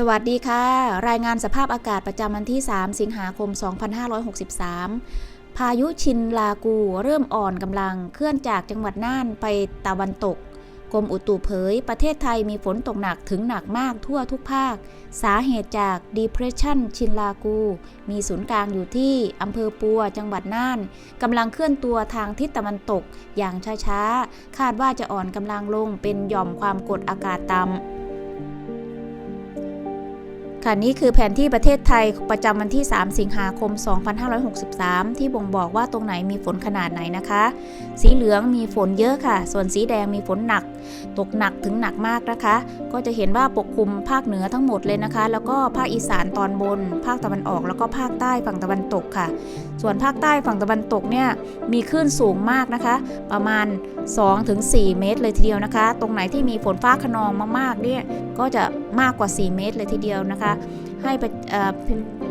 สวัสดีค่ะ รายงานสภาพอากาศประจำวันที่ 3 สิงหาคม 2563 พายุชินลากูเริ่มอ่อนกำลังเคลื่อนจากจังหวัดน่านไปตะวันตก กรมอุตุเผย ประเทศไทยมีฝนตกหนักถึงหนักมากทั่วทุกภาค สาเหตุจาก Depression ชินลากู มีศูนย์กลางอยู่ที่อำเภอปัวจังหวัดน่านกำลังเคลื่อนตัวทางทิศตะวันตกอย่างช้าๆ คาดว่าจะอ่อนกำลังลงเป็นหย่อมความกดอากาศต่ำ ค่ะนี่คือแผนที่ประเทศไทยประจำวันที่ 3 สิงหาคม 2563 ที่บ่งบอกว่าตรงไหนมีฝนขนาดไหนนะคะ สีเหลืองมีฝนเยอะค่ะ ส่วนสีแดงมีฝนหนัก ตกหนักถึงหนักมากนะคะ ก็จะเห็นว่าปกคลุมภาคเหนือทั้งหมดเลยนะคะ แล้วก็ภาคอีสานตอนบน ภาคตะวันออก แล้วก็ภาคใต้ฝั่งตะวันตกค่ะ ส่วนภาคใต้ฝั่งตะวันตกเนี่ยมีคลื่นสูงมากนะคะ ประมาณ 2-4 เมตรเลยทีเดียวนะคะ ตรงไหนที่มีฝนฟ้าขนองมากๆเนี่ยก็จะมากกว่า 4 เมตรเลยทีเดียวนะคะให้ไปเอ่อ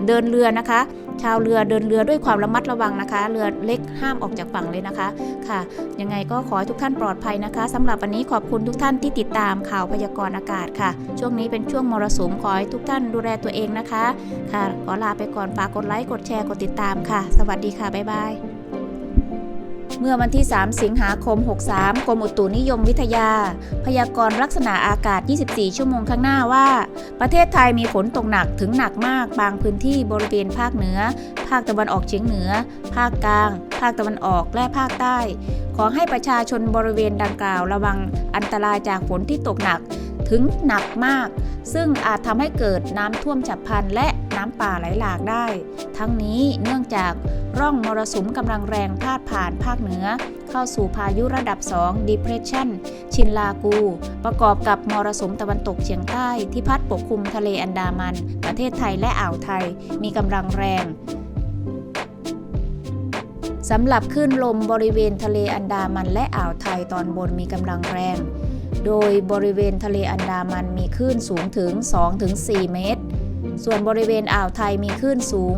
เดินเรือนะคะ ชาวเรือเดินเรือด้วยความระมัดระวังนะคะ เรือเล็กห้ามออกจากฝั่งเลยนะคะ ค่ะ ยังไงก็ขอให้ทุกท่านปลอดภัยนะคะสำหรับวันนี้ขอบคุณทุกท่านที่ติดตามข่าวพยากรณ์อากาศค่ะ ช่วงนี้เป็นช่วงมรสุมขอให้ทุกท่านดูแลตัวเองนะคะ ค่ะ ขอลาไปก่อน ฝากกดไลค์ กดแชร์ กดติดตามค่ะ สวัสดีค่ะ บ๊ายบาย เมื่อวันที่ 3 สิงหาคม 63 กรมอุตุนิยมวิทยา พยากรณ์ลักษณะอากาศ 24 ชั่วโมงข้างหน้าว่า ประเทศไทยมีฝนตกหนักถึงหนักมาก บางพื้นที่บริเวณภาคเหนือ ภาคตะวันออกเฉียงเหนือ ภาคกลาง ภาคตะวันออกและภาคใต้ ขอให้ประชาชนบริเวณดังกล่าวระวังอันตรายจากฝนที่ตกหนักถึงหนักมาก ซึ่งอาจทำให้เกิดน้ำท่วมฉับพลันและ ป่าไหลหลากได้ ทั้งนี้เนื่องจากร่องมรสุมกำลังแรงพาดผ่านภาคเหนือ เข้าสู่พายุระดับ 2 depression ชินลากู ประกอบกับมรสุมตะวันตกเฉียงใต้ที่พัดปกคลุมทะเลอันดามัน ประเทศไทยและอ่าวไทยมีกำลังแรงสำหรับคลื่นลมบริเวณทะเลอันดามันและอ่าวไทยตอนบนมีกำลังแรง โดยบริเวณทะเลอันดามันมีคลื่นสูงถึง 2-4 เมตร ส่วนบริเวณอ่าวไทยมีคลื่นสูง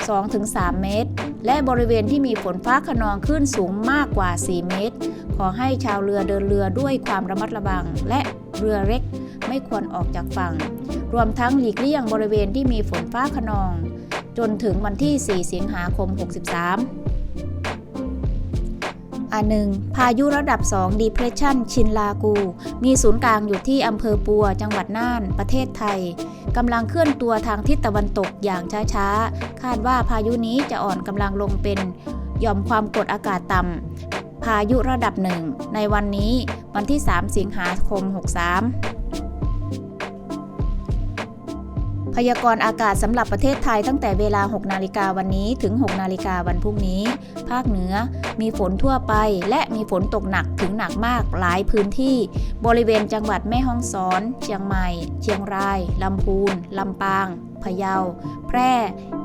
2-3 เมตร และบริเวณที่มีฝนฟ้าขนองคลื่นสูงมากกว่า 4 เมตร ขอให้ชาวเรือเดินเรือด้วยความระมัดระวัง และเรือเล็กไม่ควรออกจากฝั่ง รวมทั้งหลีกเลี่ยงบริเวณที่มีฝนฟ้าขนอง จนถึงวันที่ 4 สิงหาคม 63 อันหนึ่งพายุระดับ 2 Depression ชินลากู มีศูนย์กลางอยู่ที่อำเภอปัว จังหวัดน่าน ประเทศไทยกำลังเคลื่อนตัวทางทิศตะวันตกอย่างช้าๆ คาดว่าพายุนี้จะอ่อนกำลังลงเป็นหย่อมความกดอากาศต่ำพายุระดับหนึ่งในวันนี้วันที่ 3 สิงหาคม 63 พยากรณ์อากาศสำหรับประเทศไทยตั้งแต่เวลา 6 นาฬิกาวันนี้ถึง 6 นาฬิกาวันพรุ่งนี้ ภาคเหนือมีฝนทั่วไป และมีฝนตกหนักถึงหนักมากหลายพื้นที่ บริเวณจังหวัดแม่ฮ่องสอน เชียงใหม่ เชียงราย ลำพูน ลำปาง พะเยา แพร่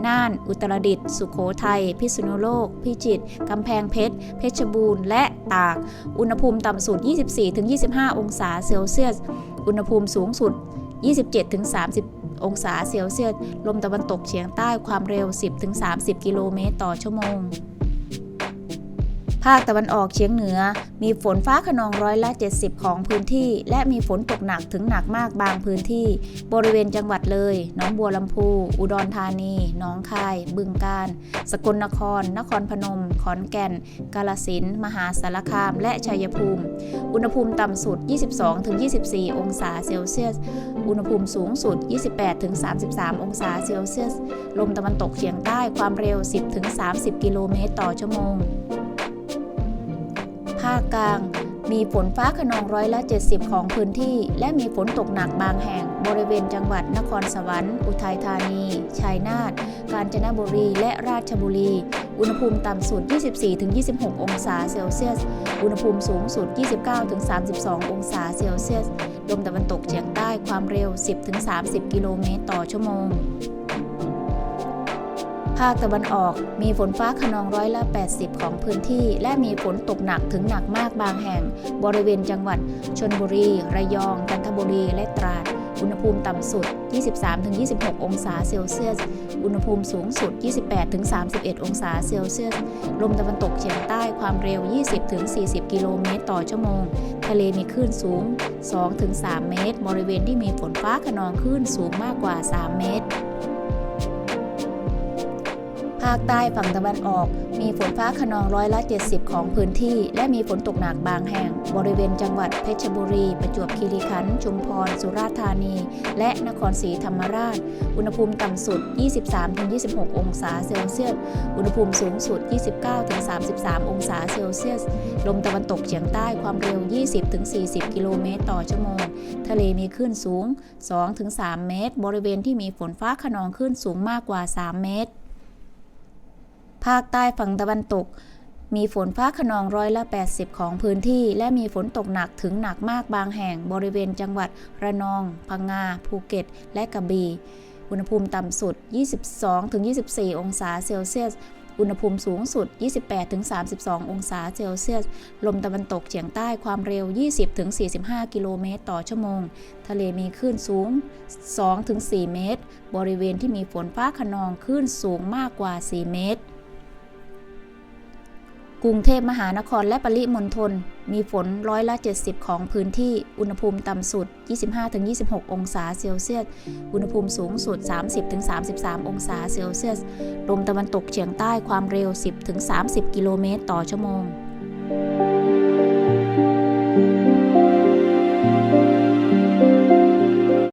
น่าน อุตรดิตถ์ สุโขทัย พิษณุโลก พิจิตร กำแพงเพชร เพชรบูรณ์ และตาก อุณหภูมิต่ำสุด 24-25 องศาเซลเซียส อุณหภูมิสูงสุด 27-30 องศาเซลเซียสลมตะวันตกเฉียงใต้ความเร็ว 10-30 กิโลเมตรต่อชั่วโมง ภาคตะวันออกเฉียงเหนือ มีฝนฟ้าขนองร้อยละ 70 ของพื้นที่ และมีฝนตกหนักถึงหนักมากบางพื้นที่ บริเวณจังหวัดเลยหนองบัวลำพู อุดรธานีหนองคาย บึงกาฬสกลนคร นครพนม ขอนแก่น กาลสินมหาสารคาม และชัยภูมิ อุณหภูมิต่ำสุด 22-24 องศาเซลเซียส อุณหภูมิสูงสุด 28-33 องศาเซลเซียส ลมตะวันตกเฉียงใต้ความเร็ว 10-30 กิโลเมตรต่อชั่วโมง ภาคกลาง มีฝนฟ้าขนองร้อยละ 70 ของพื้นที่ และมีฝนตกหนักบางแห่ง บริเวณจังหวัดนครสวรรค์ อุทัยธานี ชัยนาท กาญจนบุรี และราชบุรี อุณหภูมิต่ำสุด 24-26 องศาเซลเซียส อุณหภูมิสูงสุด 29-32 องศาเซลเซียส ลมตะวันตกเฉียงใต้ความเร็ว 10-30 กิโลเมตรต่อชั่วโมง ภาคตะวันออกมีฝนฟ้าขนองร้อยละ 80 ของพื้นที่ และมีฝนตกหนักถึงหนักมากบางแห่ง บริเวณจังหวัด ชนบุรี ระยอง จันทบุรี และตราด อุณหภูมิต่ำสุด 23-26 องศาเซลเซียส อุณหภูมิสูงสุด 28-31 องศาเซลเซียส ลมตะวันตกเฉียงใต้ความเร็ว 20-40 กิโลเมตรต่อชั่วโมง ทะเลมีคลื่นสูง 2-3 เมตร บริเวณที่มีฝนฟ้าขนองคลื่นสูงมากกว่า 3 เมตร ภาคใต้ฝั่งตะวันออก มีฝนฟ้าขนองร้อยละ 70 ของพื้นที่ และมีฝนตกหนักบางแห่ง บริเวณจังหวัดเพชรบุรี ประจวบคีรีขันธ์ชุมพร สุราษฎร์ธานี และนครศรีธรรมราช อุณหภูมิต่ำสุด 23-26 องศาเซลเซียส อุณหภูมิสูงสุด 29-33 องศาเซลเซียส ลมตะวันตกเฉียงใต้ความเร็ว 20-40 กิโลเมตรต่อชั่วโมง ทะเลมีคลื่นสูง 2-3 เมตร บริเวณที่มีฝนฟ้าขนองคลื่นสูงมากกว่า 3 เมตร ภาคใต้ฝั่งตะวันตก มีฝนฟ้าขนองร้อยละ 80 ของพื้นที่ และมีฝนตกหนักถึงหนักมากบางแห่งบริเวณจังหวัด ระนอง พังงา ภูเก็ต และกระบี่ อุณหภูมิต่ำสุด 22-24 องศาเซลเซียสอุณหภูมิสูงสุด 28-32 องศาเซลเซียส ลมตะวันตกเฉียงใต้ความเร็ว 20-45 กิโลเมตรต่อชั่วโมง ทะเลมีคลื่นสูง 2-4 เมตร บริเวณที่มีฝนฟ้าขนองคลื่นสูงมากกว่า 4 เมตร กรุงเทพมหานครและปริมณฑลมีฝนร้อยละ 70 ของพื้นที่อุณหภูมิต่ำสุด 25-26 องศาเซลเซียส อุณหภูมิสูงสุด 30-33 องศาเซลเซียส ลมตะวันตกเฉียงใต้ความเร็ว 10-30 กิโลเมตรต่อชั่วโมง